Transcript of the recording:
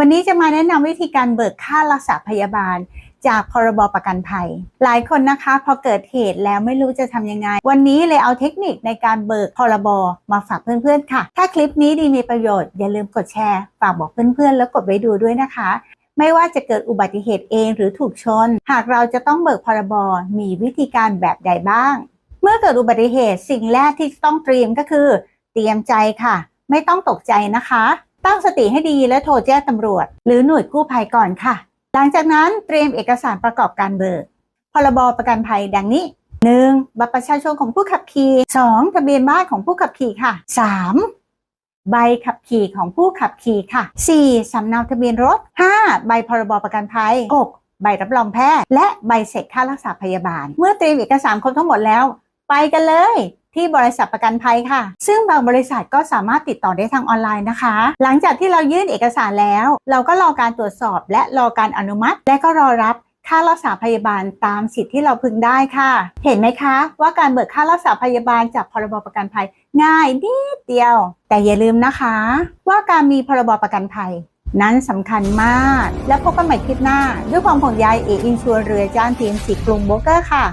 วันนี้จะมาแนะนำวิธีการเบิกค่ารักษาพยาบาล จากพรบประกันภัย หลายคนนะคะพอเกิดเหตุแล้วไม่รู้จะทำยังไง วันนี้เลยเอาเทคนิคในการเบิกพรบมาฝากเพื่อนๆค่ะ ถ้าคลิปนี้ดีมีประโยชน์อย่าลืมกดแชร์ฝากบอกเพื่อนๆ แล้วกดไว้ดูด้วยนะคะ ไม่ว่าจะเกิดอุบัติเหตุเองหรือถูกชน หากเราจะต้องเบิกพรบมีวิธีการแบบใดบ้าง เมื่อเกิดอุบัติเหตุสิ่งแรกที่ต้องเตรียมก็คือ เตรียมใจค่ะ ไม่ต้องตกใจนะคะ ตั้งสติให้ดีและโทรแจ้งตำรวจ หรือหน่วยกู้ภัยก่อนค่ะ หลังจากนั้นเตรียมเอกสารประกอบการเบิกพรบประกันภัยดังนี้ 1. บัตรประชาชนของผู้ขับขี่ 2. ทะเบียนบ้านของผู้ขับขี่ค่ะ 3. ใบขับขี่ของผู้ขับขี่ค่ะ 4. สำเนาทะเบียนรถ 5. ใบพรบประกันภัย 6. ใบรับรองแพทย์ และใบเสร็จค่ารักษาพยาบาล เมื่อเตรียมเอกสารครบทั้งหมดแล้ว ไปกันเลย ที่บริษัทประกันภัยค่ะ ซึ่งบางบริษัทก็สามารถติดต่อได้ทางออนไลน์นะคะ หลังจากที่เรายื่นเอกสารแล้ว เราก็รอการตรวจสอบ และรอการอนุมัติ และก็รอรับค่ารักษาพยาบาลตามสิทธิ์ที่เราพึงได้ค่ะ เห็นไหมคะ ว่าการเบิกค่ารักษาพยาบาลจากพรบประกันภัย ง่ายนิดเดียว แต่อย่าลืมนะคะ ว่าการมีพรบประกันภัย นั้นสำคัญมาก แล้วพบกันใหม่คลิปหน้า ด้วยความห่วงใยเออินชัวเรือจ้านทีมสีกรุงโบเกอร์ค่ะ